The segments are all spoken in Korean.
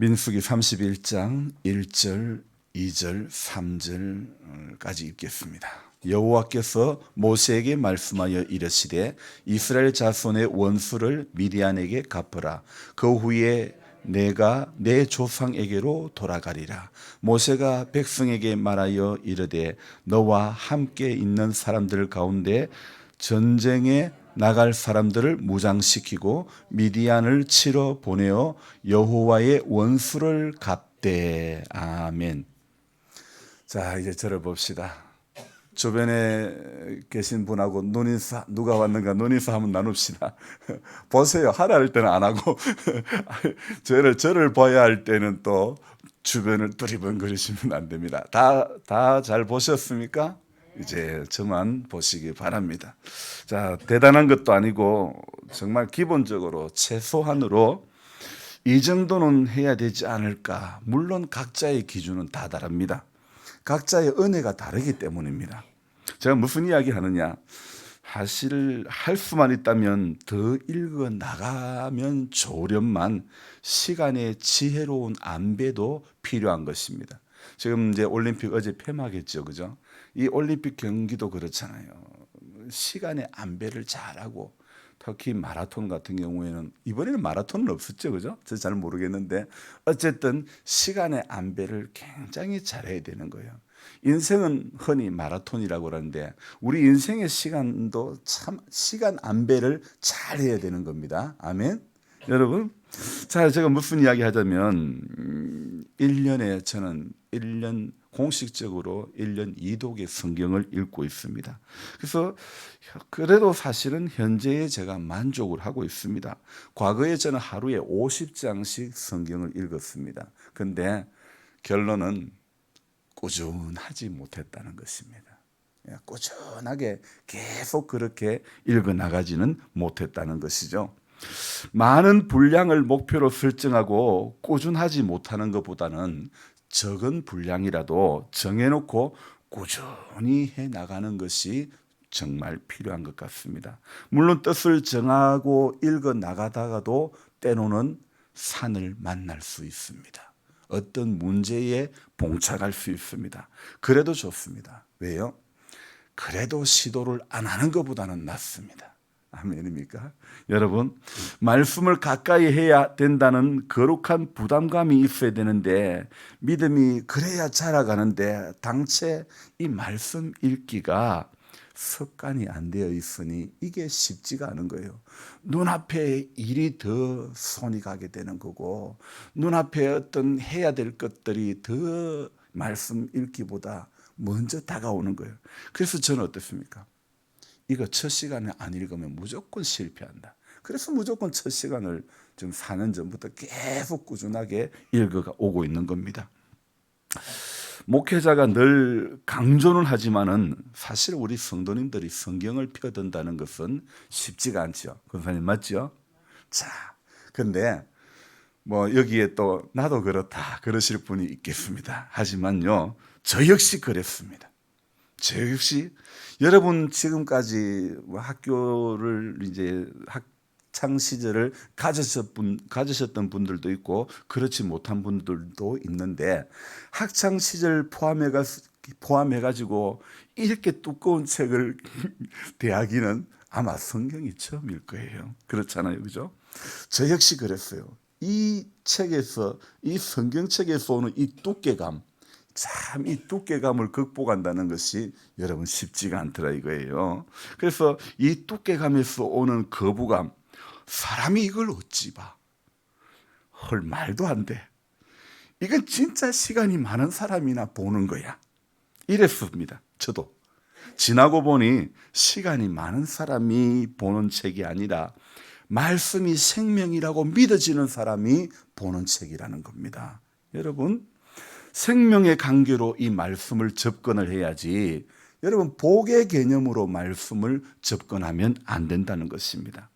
민수기 31장 1절, 2절, 3절까지 읽겠습니다. 여호와께서 모세에게 말씀하여 이르시되 이스라엘 자손의 원수를 미디안에게 갚으라. 그 후에 내가 내 조상에게로 돌아가리라. 모세가 백성에게 말하여 이르되 너와 함께 있는 사람들 가운데 전쟁에 나갈 사람들을 무장시키고 미디안을 치러 보내어 여호와의 원수를 갚되 아멘. 자 이제 저를 봅시다. 주변에 계신 분하고 눈인사 누가 왔는가 눈인사 한번 나눕시다. 보세요. 하라 할 때는 안 하고 저를 저를 봐야 할 때는 또 주변을 두리번거리시면 안 됩니다. 다 다 잘 보셨습니까? 이제 저만 보시기 바랍니다. 자, 대단한 것도 아니고 정말 기본적으로 최소한으로 이 정도는 해야 되지 않을까. 물론 각자의 기준은 다 다릅니다. 각자의 은혜가 다르기 때문입니다. 제가 무슨 이야기 하느냐. 사실 할 수만 있다면 더 읽어 나가면 좋으련만 시간의 지혜로운 안배도 필요한 것입니다. 지금 이제 올림픽 어제 폐막했죠. 그죠? 이 올림픽 경기도 그렇잖아요. 시간의 안배를 잘하고 특히 마라톤 같은 경우에는 이번에는 마라톤은 없었죠. 그죠? 저 잘 모르겠는데 어쨌든 시간의 안배를 굉장히 잘해야 되는 거예요. 인생은 흔히 마라톤이라고 그러는데 우리 인생의 시간도 참 시간 안배를 잘 해야 되는 겁니다. 아멘. 여러분, 자, 제가 무슨 이야기 하자면 음, 1년에 저는 1년 공식적으로 1년 2독의 성경을 읽고 있습니다. 그래서 그래도 사실은 현재에 제가 만족을 하고 있습니다. 과거에 저는 하루에 50장씩 성경을 읽었습니다. 근데 결론은 꾸준하지 못했다는 것입니다. 예, 꾸준하게 계속 그렇게 읽어 나가지는 못했다는 것이죠. 많은 분량을 목표로 설정하고 꾸준하지 못하는 것보다는 적은 분량이라도 정해놓고 꾸준히 해 나가는 것이 정말 필요한 것 같습니다. 물론 뜻을 정하고 읽어 나가다가도 때로는 산을 만날 수 있습니다. 어떤 문제에 봉착할 수 있습니다. 그래도 좋습니다. 왜요? 그래도 시도를 안 하는 것보다는 낫습니다. 아멘입니까? 여러분, 말씀을 가까이 해야 된다는 거룩한 부담감이 있어야 되는데, 믿음이 그래야 자라가는데, 당최 이 말씀 읽기가 습관이 안 되어 있으니 이게 쉽지가 않은 거예요. 눈앞에 일이 더 손이 가게 되는 거고, 눈앞에 어떤 해야 될 것들이 더 말씀 읽기보다 먼저 다가오는 거예요. 그래서 저는 어떻습니까? 이거 첫 시간에 안 읽으면 무조건 실패한다. 그래서 무조건 첫 시간을 지금 4년 전부터 계속 꾸준하게 읽어 오고 있는 겁니다. 목회자가 늘 강조는 하지만은 사실 우리 성도님들이 성경을 펴든다는 것은 쉽지가 않죠. 권사님 맞죠? 자, 근데 뭐 여기에 또 나도 그렇다 그러실 분이 있겠습니다. 하지만요, 저 역시 그랬습니다. 저 역시 여러분 지금까지 뭐 학교를 이제 학창 시절을 가졌던, 가지셨던 분들도 있고 그렇지 못한 분들도 있는데 학창 시절 포함해가 포함해 가지고 이렇게 두꺼운 책을 대하기는 아마 성경이 처음일 거예요. 그렇잖아요, 그죠? 저 역시 그랬어요. 이 책에서 이 성경책에서 오는 이 두께감 참 이 두께감을 극복한다는 것이 여러분 쉽지가 않더라 이거예요. 그래서 이 두께감에서 오는 거부감 사람이 이걸 어찌 봐? 헐 말도 안 돼. 이건 진짜 시간이 많은 사람이나 보는 거야. 이랬습니다. 저도. 지나고 보니 시간이 많은 사람이 보는 책이 아니라 말씀이 생명이라고 믿어지는 사람이 보는 책이라는 겁니다. 여러분, 생명의 관계로 이 말씀을 접근을 해야지 여러분, 복의 개념으로 말씀을 접근하면 안 된다는 것입니다.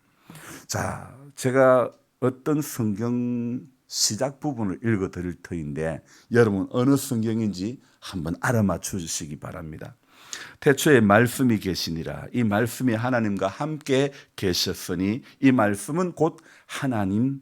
자, 제가 어떤 성경 시작 부분을 읽어 드릴 터인데 여러분 어느 성경인지 한번 알아맞혀 주시기 바랍니다. 태초에 말씀이 계시니라 이 말씀이 하나님과 함께 계셨으니 이 말씀은 곧 하나님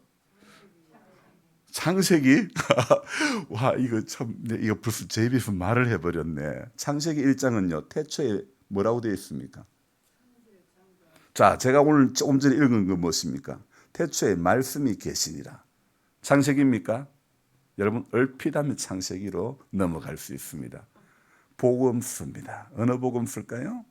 창세기 와 이거 참 네, 이거 벌써 제비스 말을 해버렸네. 창세기 1장은요 태초에 뭐라고 되어 있습니까? 자 제가 오늘 조금 전에 읽은 거 무엇입니까? 태초에 말씀이 계시니라. 창세기입니까? 여러분 얼핏 하면 창세기로 넘어갈 수 있습니다. 복음서입니다. 어느 복음서일까요?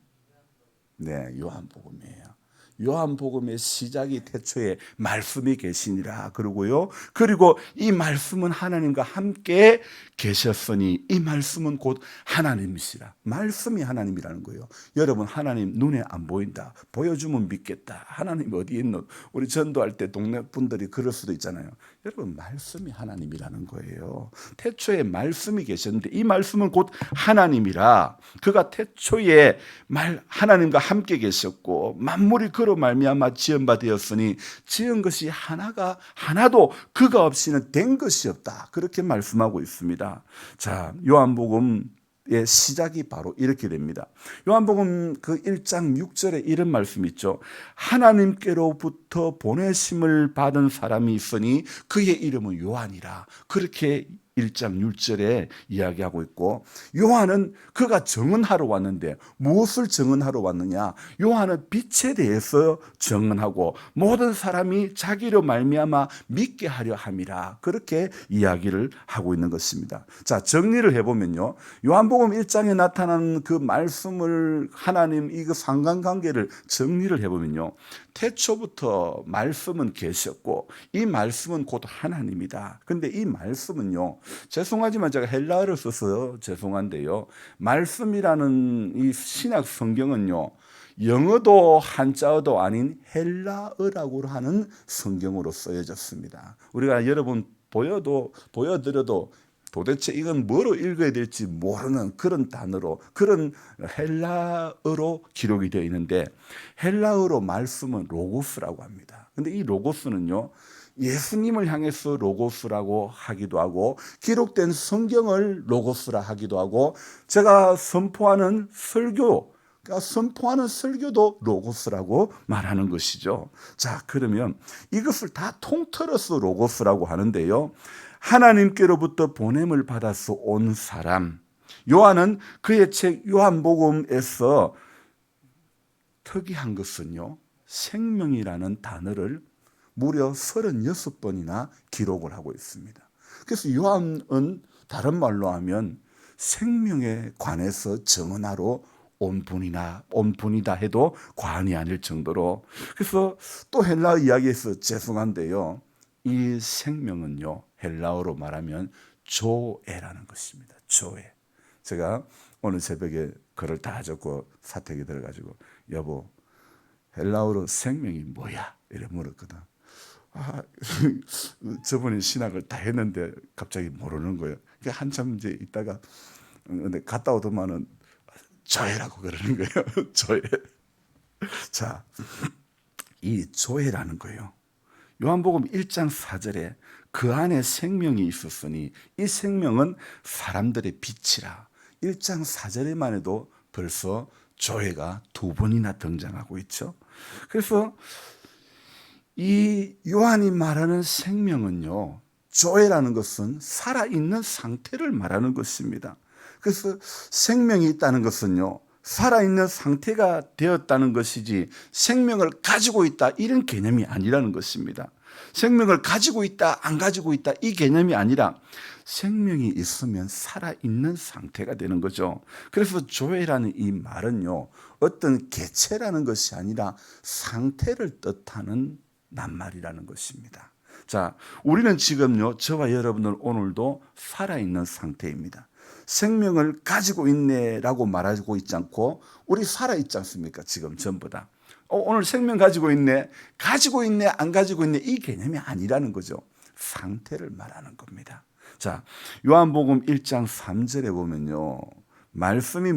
네, 요한복음이에요. 요한복음의 시작이 태초에 말씀이 계시니라 그러고요. 그리고 이 말씀은 하나님과 함께 계셨으니 이 말씀은 곧 하나님이시라. 말씀이 하나님이라는 거예요. 여러분 하나님 눈에 안 보인다. 보여주면 믿겠다. 하나님 어디 있노? 우리 전도할 때 동네 분들이 그럴 수도 있잖아요. 여러분 말씀이 하나님이라는 거예요. 태초에 말씀이 계셨는데 이 말씀은 곧 하나님이라. 그가 태초에 말 하나님과 함께 계셨고 만물이 그로 말미암아 지은 바 되었으니 지은 것이 하나가 하나도 그가 없이는 된 것이 없다. 그렇게 말씀하고 있습니다. 자, 요한복음 의 시작이 바로 이렇게 됩니다. 요한복음 그 1장 6절에 이런 말씀 있죠. 하나님께로부터 보내심을 받은 사람이 있으니 그의 이름은 요한이라. 그렇게 1장 6절에 이야기하고 있고 요한은 그가 정언하러 왔는데 무엇을 정언하러 왔느냐? 요한은 빛에 대해서 정언하고 모든 사람이 자기로 말미암아 믿게 하려 함이라. 그렇게 이야기를 하고 있는 것입니다. 자, 정리를 해 보면요. 요한복음 1장에 나타난 그 말씀을 하나님 이그 상관관계를 정리를 해 보면요. 태초부터 말씀은 계셨고 이 말씀은 곧 하나님이다. 근데 이 말씀은요. 죄송하지만 제가 헬라어를 써서 죄송한데요. 말씀이라는 이 신약 성경은요. 영어도 한자어도 아닌 헬라어라고 하는 성경으로 쓰여졌습니다. 우리가 여러분 보여도 보여드려도 도대체 이건 뭐로 읽어야 될지 모르는 그런 단어로 그런 헬라어로 기록이 되어 있는데 헬라어로 말씀은 로고스라고 합니다. 근데 이 로고스는요. 예수님을 향해서 로고스라고 하기도 하고 기록된 성경을 로고스라 하기도 하고 제가 선포하는 설교 그러니까 선포하는 설교도 로고스라고 말하는 것이죠. 자, 그러면 이것을 다 통틀어서 로고스라고 하는데요. 하나님께로부터 보냄을 받아서 온 사람. 요한은 그의 책 요한복음에서 특이한 것은요. 생명이라는 단어를 무려 36번이나 기록을 하고 있습니다. 그래서 요한은 다른 말로 하면 생명에 관해서 정언하러 온 분이나 온 분이다 해도 과언이 아닐 정도로 그래서 또 헬라 이야기에서 죄송한데요. 이 생명은요. 헬라어로 말하면 조에라는 것입니다. 조에. 제가 오늘 새벽에 글을 다 적고 사택에 들어가지고 여보 헬라어로 생명이 뭐야? 이래 물었거든. 아, 저번에 신학을 다 했는데 갑자기 모르는 거예요. 한참 이제 있다가 근데 갔다 오더만은 조회라고 그러는 거예요. 조회. 자, 이 조회라는 거예요. 요한복음 1장 4절에 그 안에 생명이 있었으니 이 생명은 사람들의 빛이라. 1장 4절에만 해도 벌써 조회가 두 번이나 등장하고 있죠. 그래서 이 요한이 말하는 생명은요, 조회라는 것은 살아있는 상태를 말하는 것입니다. 그래서 생명이 있다는 것은요, 살아있는 상태가 되었다는 것이지 생명을 가지고 있다 이런 개념이 아니라는 것입니다. 생명을 가지고 있다, 안 가지고 있다 이 개념이 아니라 생명이 있으면 살아있는 상태가 되는 거죠. 그래서 조회라는 이 말은요, 어떤 개체라는 것이 아니라 상태를 뜻하는 낱말이라는 것입니다. 자, 우리는 지금요, 저와 여러분들 오늘도 살아있는 상태입니다. 생명을 가지고 있네라고 말하고 있지 않고 우리 살아 있지 않습니까? 지금 전부 다. 어, 오늘 생명 가지고 있네, 가지고 있네, 안 가지고 있네 이 개념이 아니라는 거죠. 상태를 말하는 겁니다. 자, 요한복음 1장 3절에 보면요. 말씀이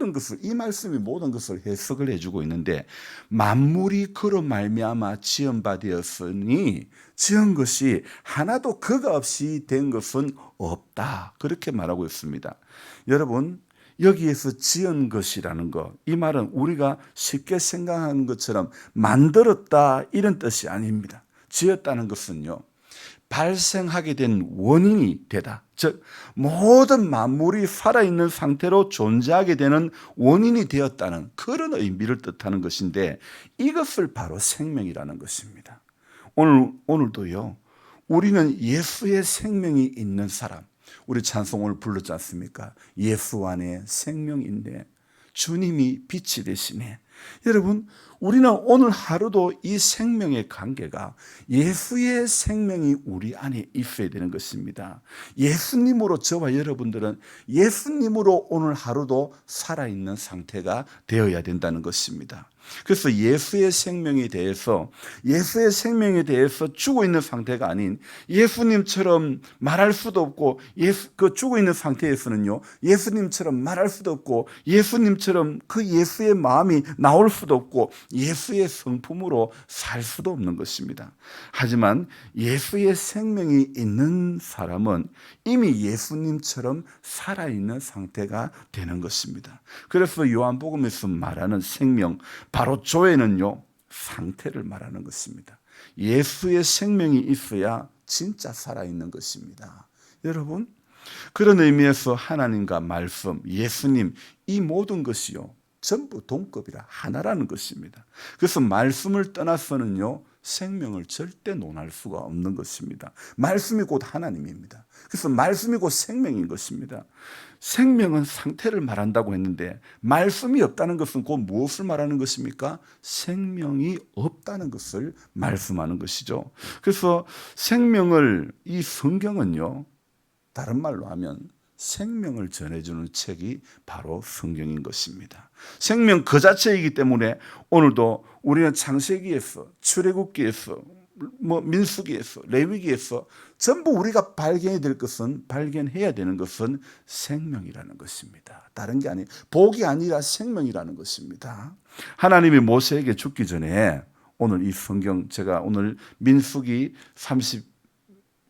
모든 것을 이 말씀이 모든 것을 해석을 해주고 있는데 만물이 그로 말미암아 지은 바 되었으니 지은 것이 하나도 그가 없이 된 것은 없다 그렇게 말하고 있습니다. 여러분 여기에서 지은 것이라는 것, 이 말은 우리가 쉽게 생각하는 것처럼 만들었다 이런 뜻이 아닙니다. 지었다는 것은요, 발생하게 된 원인이 되다. 즉, 모든 만물이 살아있는 상태로 존재하게 되는 원인이 되었다는 그런 의미를 뜻하는 것인데 이것을 바로 생명이라는 것입니다. 오늘, 오늘도요, 우리는 예수의 생명이 있는 사람, 우리 찬송 오늘 불렀지 않습니까? 예수 안에 있네. 주님이 빛이 되시네. 여러분, 우리는 오늘 하루도 이 생명의 관계가 예수의 생명이 우리 안에 있어야 되는 것입니다. 예수님으로 저와 여러분들은 예수님으로 오늘 하루도 살아있는 상태가 되어야 된다는 것입니다. 그래서 예수의 생명에 대해서 예수의 생명에 대해서 죽어 있는 상태가 아닌 예수님처럼 말할 수도 없고 예수 그 죽어 있는 상태에서는요 예수님처럼 말할 수도 없고 예수님처럼 그 예수의 마음이 나올 수도 없고 예수의 성품으로 살 수도 없는 것입니다. 하지만 예수의 생명이 있는 사람은 이미 예수님처럼 살아 있는 상태가 되는 것입니다. 그래서 요한복음에서 말하는 생명 바로 조에는요 상태를 말하는 것입니다. 예수의 생명이 있어야 진짜 살아있는 것입니다. 여러분 그런 의미에서 하나님과 말씀, 예수님 이 모든 것이요 전부 동급이라 하나라는 것입니다. 그래서 말씀을 떠나서는요 생명을 절대 논할 수가 없는 것입니다. 말씀이 곧 하나님입니다. 그래서 말씀이 곧 생명인 것입니다. 생명은 상태를 말한다고 했는데 말씀이 없다는 것은 곧 무엇을 말하는 것입니까? 생명이 없다는 것을 말씀하는 것이죠. 그래서 생명을 이 성경은요. 다른 말로 하면 생명을 전해주는 책이 바로 성경인 것입니다. 생명 그 자체이기 때문에 오늘도 우리는 창세기에서 출애굽기에서 뭐 민수기에서 레위기에서 전부 우리가 발견해야 될 것은 발견해야 되는 것은 생명이라는 것입니다. 다른 게 아니 복이 아니라 생명이라는 것입니다. 하나님이 모세에게 죽기 전에 오늘 이 성경 제가 오늘 민수기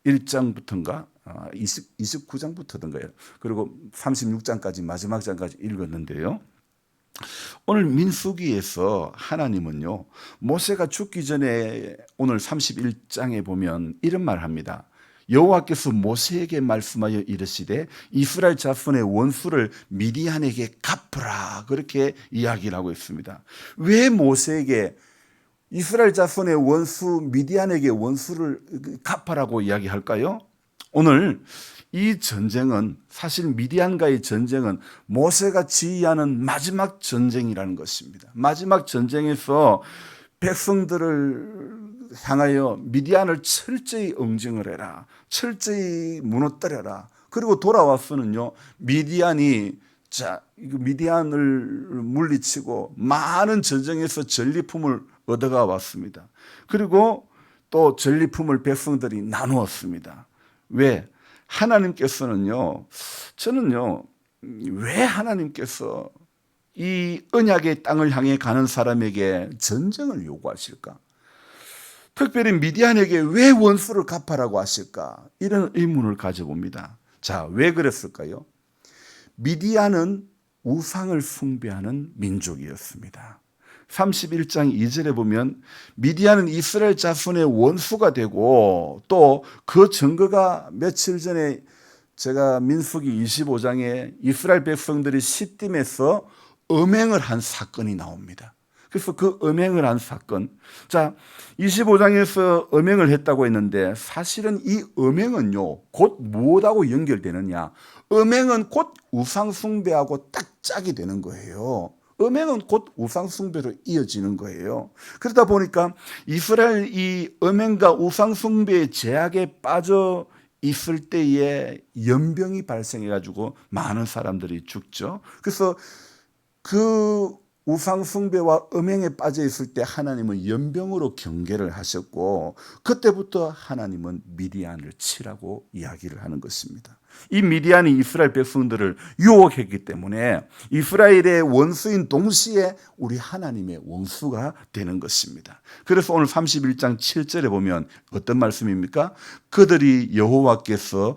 31장부터인가 20, 29장부터던가요. 그리고 36장까지 마지막 장까지 읽었는데요. 오늘 민수기에서 하나님은요, 모세가 죽기 전에 오늘 31장에 보면 이런 말 합니다. 여호와께서 모세에게 말씀하여 이르시되 이스라엘 자손의 원수를 미디안에게 갚으라 그렇게 이야기를 하고 있습니다. 왜 모세에게 이스라엘 자손의 원수 미디안에게 원수를 갚아라고 이야기할까요? 오늘 이 전쟁은 사실 미디안과의 전쟁은 모세가 지휘하는 마지막 전쟁이라는 것입니다. 마지막 전쟁에서 백성들을 향하여 미디안을 철저히 응징을 해라. 철저히 무너뜨려라. 그리고 돌아와서는요, 미디안이 자, 미디안을 물리치고 많은 전쟁에서 전리품을 얻어가 왔습니다. 그리고 또 전리품을 백성들이 나누었습니다. 왜? 하나님께서는요, 저는요, 왜 하나님께서 이 언약의 땅을 향해 가는 사람에게 전쟁을 요구하실까? 특별히 미디안에게 왜 원수를 갚아라고 하실까? 이런 의문을 가져봅니다. 자, 왜 그랬을까요? 미디안은 우상을 숭배하는 민족이었습니다. 31장 2절에 보면 미디안은 이스라엘 자손의 원수가 되고 또 그 증거가 며칠 전에 제가 민수기 25장에 이스라엘 백성들이 시딤에서 음행을 한 사건이 나옵니다. 그래서 그 음행을 한 사건. 자, 25장에서 음행을 했다고 했는데 사실은 이 음행은요, 곧 무엇하고 연결되느냐. 음행은 곧 우상숭배하고 딱 짝이 되는 거예요. 음행은 곧 우상숭배로 이어지는 거예요. 그러다 보니까 이스라엘 이 음행과 우상숭배의 제약에 빠져 있을 때에 연병이 발생해가지고 많은 사람들이 죽죠. 그래서 그 우상 숭배와 음행에 빠져 있을 때 하나님은 연병으로 경계를 하셨고 그때부터 하나님은 미디안을 치라고 이야기를 하는 것입니다. 이 미디안이 이스라엘 백성들을 유혹했기 때문에 이스라엘의 원수인 동시에 우리 하나님의 원수가 되는 것입니다. 그래서 오늘 31장 7절에 보면 어떤 말씀입니까? 그들이 여호와께서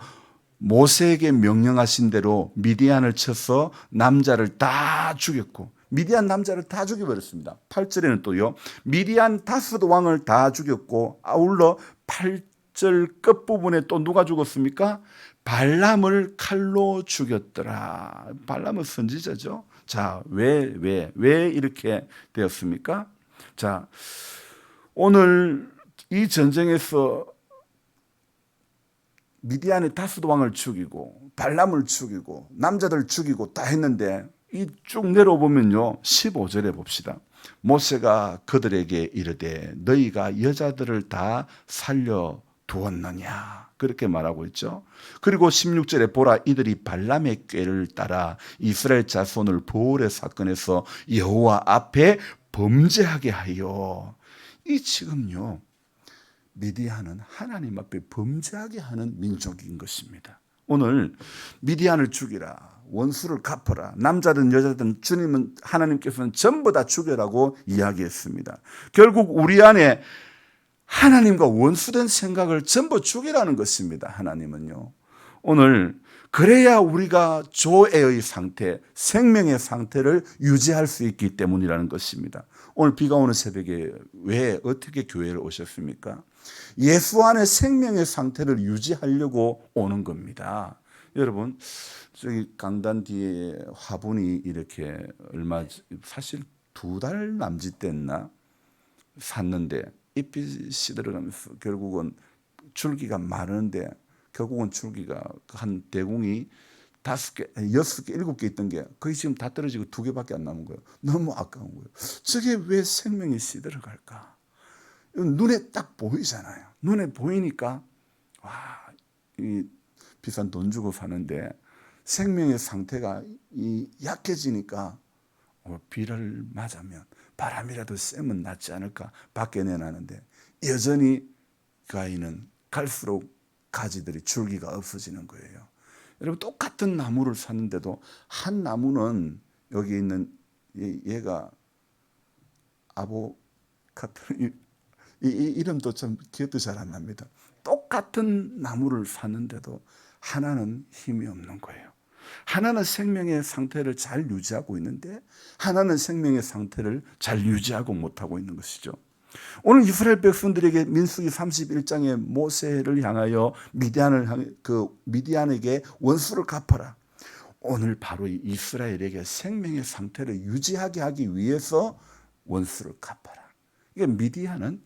모세에게 명령하신 대로 미디안을 쳐서 남자를 다 죽였고 미디안 남자를 다 죽여버렸습니다. 8절에는 또요. 미디안 다스드 왕을 다 죽였고 아울러 8절 끝부분에 또 누가 죽었습니까? 발람을 칼로 죽였더라. 발람은 선지자죠. 자, 왜, 왜, 왜 이렇게 되었습니까? 자, 오늘 이 전쟁에서 미디안의 다스도 왕을 죽이고 발람을 죽이고 남자들 죽이고 다 했는데 이 쭉 내려보면요 15절에 봅시다 모세가 그들에게 이르되 너희가 여자들을 다 살려 두었느냐 그렇게 말하고 있죠 그리고 16절에 보라 이들이 발람의 꾀를 따라 이스라엘 자손을 보울의 사건에서 여호와 앞에 범죄하게 하여 이 지금요 미디안은 하나님 앞에 범죄하게 하는 민족인 것입니다. 오늘 미디안을 죽이라. 원수를 갚아라. 남자든 여자든 주님은 하나님께서는 전부 다 죽여라고 이야기했습니다. 결국 우리 안에 하나님과 원수된 생각을 전부 죽이라는 것입니다. 하나님은요. 오늘 그래야 우리가 조애의 상태, 생명의 상태를 유지할 수 있기 때문이라는 것입니다. 오늘 비가 오는 새벽에 왜 어떻게 교회를 오셨습니까? 예수 안에 생명의 상태를 유지하려고 오는 겁니다. 여러분, 저기 강단 뒤에 화분이 이렇게 얼마 사실 두 달 남짓 됐나 샀는데 잎이 시들어가면서 결국은 줄기가 많은데 결국은 줄기가 한 대궁이 다섯 개, 여섯 개, 일곱 개 있던 게 거의 지금 다 떨어지고 두 개밖에 안 남은 거예요. 너무 아까운 거예요. 저게 왜 생명이 시들어갈까? 눈에 딱 보이잖아요. 눈에 보이니까 와, 이 비싼 돈 주고 사는데 생명의 상태가 이 약해지니까 어, 비를 맞으면 바람이라도 쐬면 낫지 않을까 밖에 내놨는데 여전히 그 아이는 갈수록 가지들이 줄기가 없어지는 거예요. 여러분 똑같은 나무를 샀는데도 한 나무는 여기 있는 얘가 아보카트 이, 이, 이름도 참 기억도 잘 안 납니다. 똑같은 나무를 샀는데도 하나는 힘이 없는 거예요. 하나는 생명의 상태를 잘 유지하고 있는데 하나는 생명의 상태를 잘 유지하고 못하고 있는 것이죠. 오늘 이스라엘 백성들에게 민수기 31장에 모세를 향하여 미디안을 향해 그 미디안에게 원수를 갚아라. 오늘 바로 이스라엘에게 생명의 상태를 유지하게 하기 위해서 원수를 갚아라. 이게 미디안은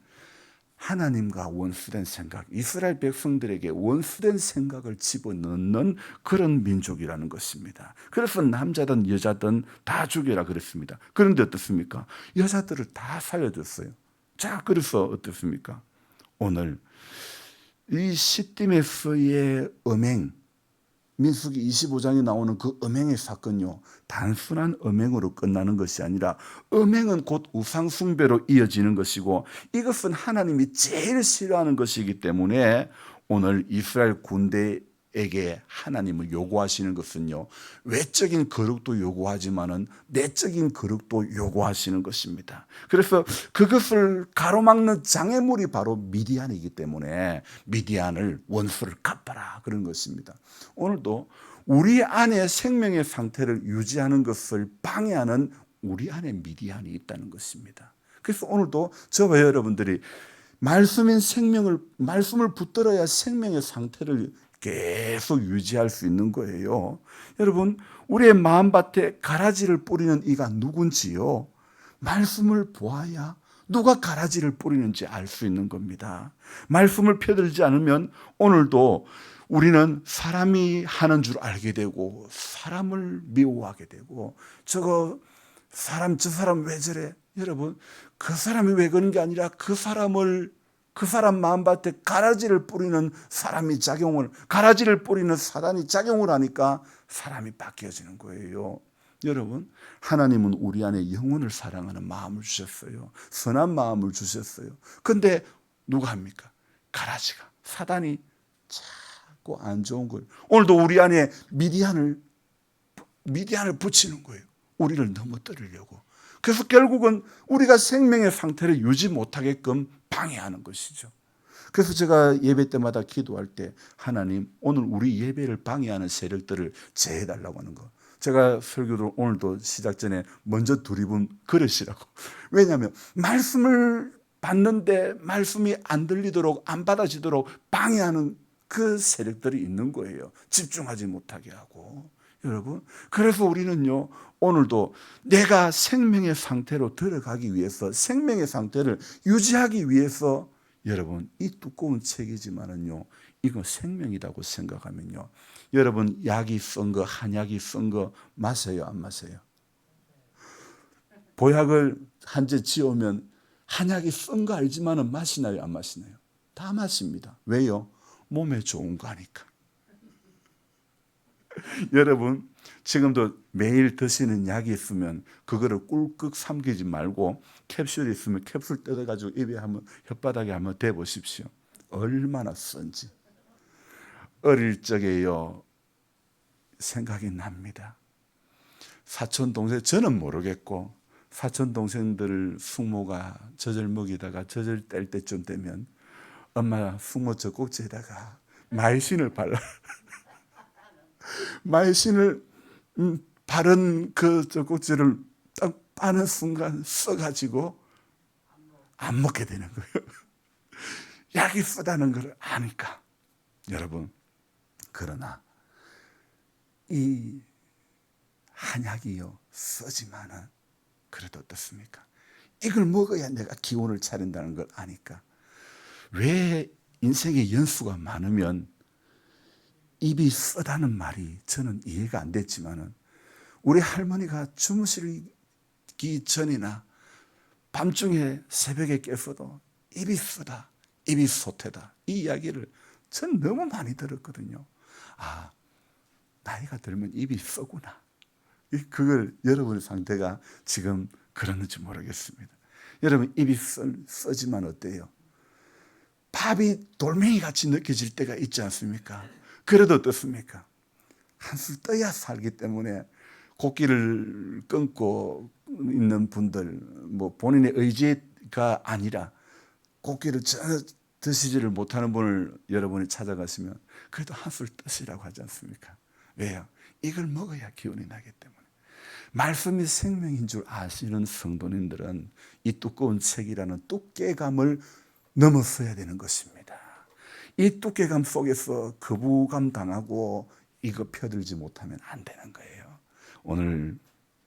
하나님과 원수된 생각, 이스라엘 백성들에게 원수된 생각을 집어넣는 그런 민족이라는 것입니다. 그래서 남자든 여자든 다 죽여라 그랬습니다. 그런데 어떻습니까? 여자들을 다 살려줬어요. 자, 그래서 어떻습니까? 오늘 이 시딤에서의 음행, 민수기 25장에 나오는 그 음행의 사건요. 단순한 음행으로 끝나는 것이 아니라 음행은 곧 우상 숭배로 이어지는 것이고 이것은 하나님이 제일 싫어하는 것이기 때문에 오늘 이스라엘 군대 에게 하나님을 요구하시는 것은요. 외적인 거룩도 요구하지만은 내적인 거룩도 요구하시는 것입니다. 그래서 그것을 가로막는 장애물이 바로 미디안이기 때문에 미디안을 원수를 갚아라 그런 것입니다. 오늘도 우리 안에 생명의 상태를 유지하는 것을 방해하는 우리 안에 미디안이 있다는 것입니다. 그래서 오늘도 저와 여러분들이 말씀인 생명을 말씀을 붙들어야 생명의 상태를 계속 유지할 수 있는 거예요. 여러분, 우리의 마음밭에 가라지를 뿌리는 이가 누군지요. 말씀을 보아야 누가 가라지를 뿌리는지 알 수 있는 겁니다. 말씀을 펴들지 않으면 오늘도 우리는 사람이 하는 줄 알게 되고 사람을 미워하게 되고 저거 사람 저 사람 왜 저래? 여러분 그 사람이 왜 그런 게 아니라 그 사람을 그 사람 마음밭에 가라지를 뿌리는 사람이 작용을 가라지를 뿌리는 사단이 작용을 하니까 사람이 바뀌어지는 거예요. 여러분, 하나님은 우리 안에 영혼을 사랑하는 마음을 주셨어요. 선한 마음을 주셨어요. 근데 누가 합니까? 가라지가 사단이 자꾸 안 좋은 거예요. 오늘도 우리 안에 미디안을 미디안을 붙이는 거예요. 우리를 넘어뜨리려고. 그래서 결국은 우리가 생명의 상태를 유지 못하게끔 방해하는 것이죠. 그래서 제가 예배 때마다 기도할 때 하나님 오늘 우리 예배를 방해하는 세력들을 제해달라고 하는 거. 제가 설교도 오늘도 시작 전에 먼저 두리분 그러시라고. 왜냐하면 말씀을 받는데 말씀이 안 들리도록 안 받아지도록 방해하는 그 세력들이 있는 거예요. 집중하지 못하게 하고. 여러분, 그래서 우리는요, 오늘도 내가 생명의 상태로 들어가기 위해서, 생명의 상태를 유지하기 위해서, 여러분, 이 두꺼운 책이지만은요, 이거 생명이라고 생각하면요, 여러분, 약이 쓴 거, 한약이 쓴 거 마세요, 안 마세요? 보약을 한재 지으면 한약이 쓴 거 알지만은 마시나요, 안 마시나요? 다 마십니다. 왜요? 몸에 좋은 거 하니까. 여러분, 지금도 매일 드시는 약이 있으면 그거를 꿀꺽 삼키지 말고 캡슐이 있으면 캡슐 뜯어가지고 입에 한번 혓바닥에 한번 대보십시오. 얼마나 쓴지. 어릴 적에요, 생각이 납니다. 사촌 동생, 저는 모르겠고, 사촌 동생들 숙모가 젖을 먹이다가 젖을 뗄 때쯤 되면 엄마 숙모 젖꼭지에다가 마이신을 발라. 마이신을 음, 바른 그 젖꼭지를 딱 빠는 순간 써가지고 안 먹게 되는 거예요. 약이 쓰다는 걸 아니까. 여러분, 그러나 이 한약이요 쓰지만은 그래도 어떻습니까? 이걸 먹어야 내가 기운을 차린다는 걸 아니까. 왜 인생의 연수가 많으면 입이 쓰다는 말이 저는 이해가 안 됐지만은 우리 할머니가 주무시기 전이나 밤중에 새벽에 깨서도 입이 쓰다, 입이 솟태다 이 이야기를 전 너무 많이 들었거든요. 아 나이가 들면 입이 쏘구나. 그걸 여러분의 상태가 지금 그러는지 모르겠습니다. 여러분 입이 써, 써지만 어때요? 밥이 돌멩이 같이 느껴질 때가 있지 않습니까? 그래도 어떻습니까? 한술 떠야 살기 때문에 고기를 끊고 있는 분들, 뭐 본인의 의지가 아니라 고기를 전혀 드시지를 못하는 분을 여러분이 찾아가시면 그래도 한술 뜨시라고 하지 않습니까? 왜요? 이걸 먹어야 기운이 나기 때문에. 말씀이 생명인 줄 아시는 성도님들은 이 두꺼운 책이라는 두께감을 넘어서야 되는 것입니다. 이 두께감 속에서 거부감 당하고 이거 펴들지 못하면 안 되는 거예요. 오늘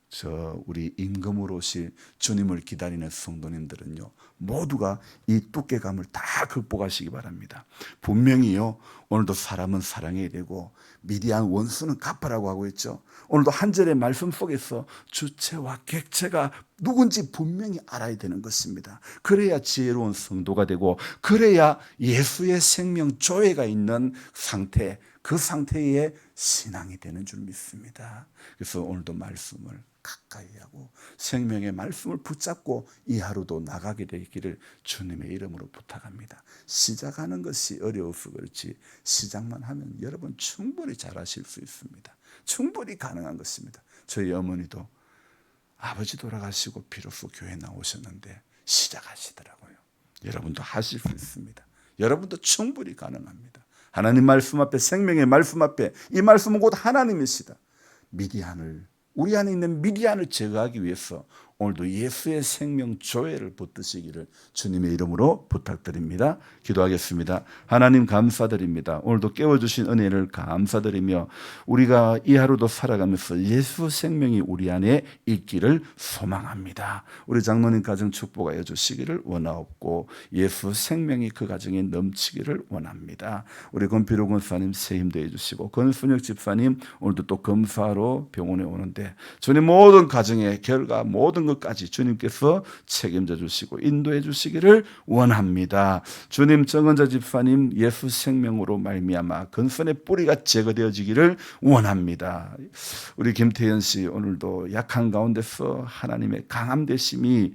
저 우리 임금으로 오실 주님을 기다리는 성도님들은요 모두가 이 두께감을 다 극복하시기 바랍니다. 분명히요 오늘도 사람은 사랑해야 되고 미디안 원수는 갚으라고 하고 있죠. 오늘도 한 절의 말씀 속에서 주체와 객체가 누군지 분명히 알아야 되는 것입니다. 그래야 지혜로운 성도가 되고 그래야 예수의 생명 조회가 있는 상태 그 상태의 신앙이 되는 줄 믿습니다. 그래서 오늘도 말씀을 가까이 하고 생명의 말씀을 붙잡고 이 하루도 나가게 되기를 주님의 이름으로 부탁합니다. 시작하는 것이 어려워서 그렇지 시작만 하면 여러분 충분히 잘하실 수 있습니다. 충분히 가능한 것입니다. 저희 어머니도 아버지 돌아가시고 비로소 교회 나오셨는데 시작하시더라고요. 여러분도 하실 수 있습니다. 여러분도 충분히 가능합니다. 하나님 말씀 앞에 생명의 말씀 앞에 이 말씀은 곧 하나님이시다. 미디안을 우리 안에 있는 미디안을 제거하기 위해서 오늘도 예수의 생명 조회를 붙드시기를 주님의 이름으로 부탁드립니다. 기도하겠습니다. 하나님 감사드립니다. 오늘도 깨워주신 은혜를 감사드리며 우리가 이 하루도 살아가면서 예수 생명이 우리 안에 있기를 소망합니다. 우리 장로님 가정 축복하여 주시기를 원하옵고 예수 생명이 그 가정에 넘치기를 원합니다. 우리 권필호 권사님 새 힘도 해주시고 권순혁 집사님 오늘도 또 검사로 병원에 오는데 주님 모든 가정의 결과 모든 것까지 주님께서 책임져 주시고 인도해 주시기를 원합니다. 주님 정은자 집사님 예수 생명으로 말미암아 근선의 뿌리가 제거되어지기를 원합니다. 우리 김태현 씨 오늘도 약한 가운데서 하나님의 강함 되심이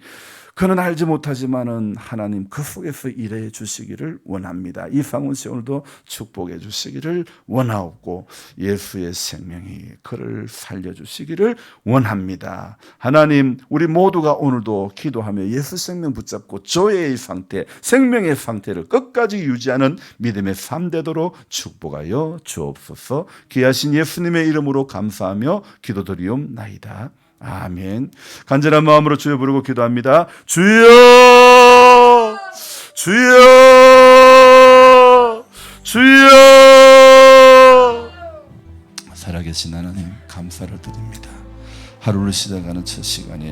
그는 알지 못하지만은 하나님 그 속에서 일해 주시기를 원합니다. 이상훈 씨 오늘도 축복해 주시기를 원하옵고 예수의 생명이 그를 살려 주시기를 원합니다. 하나님 우리 모두가 오늘도 기도하며 예수 생명 붙잡고 조예의 상태, 생명의 상태를 끝까지 유지하는 믿음의 삶 되도록 축복하여 주옵소서. 귀하신 예수님의 이름으로 감사하며 기도드리옵나이다. 아멘. 간절한 마음으로 주여 부르고 기도합니다. 주여! 주여! 주여! 살아계신 하나님 감사를 드립니다. 하루를 시작하는 첫 시간에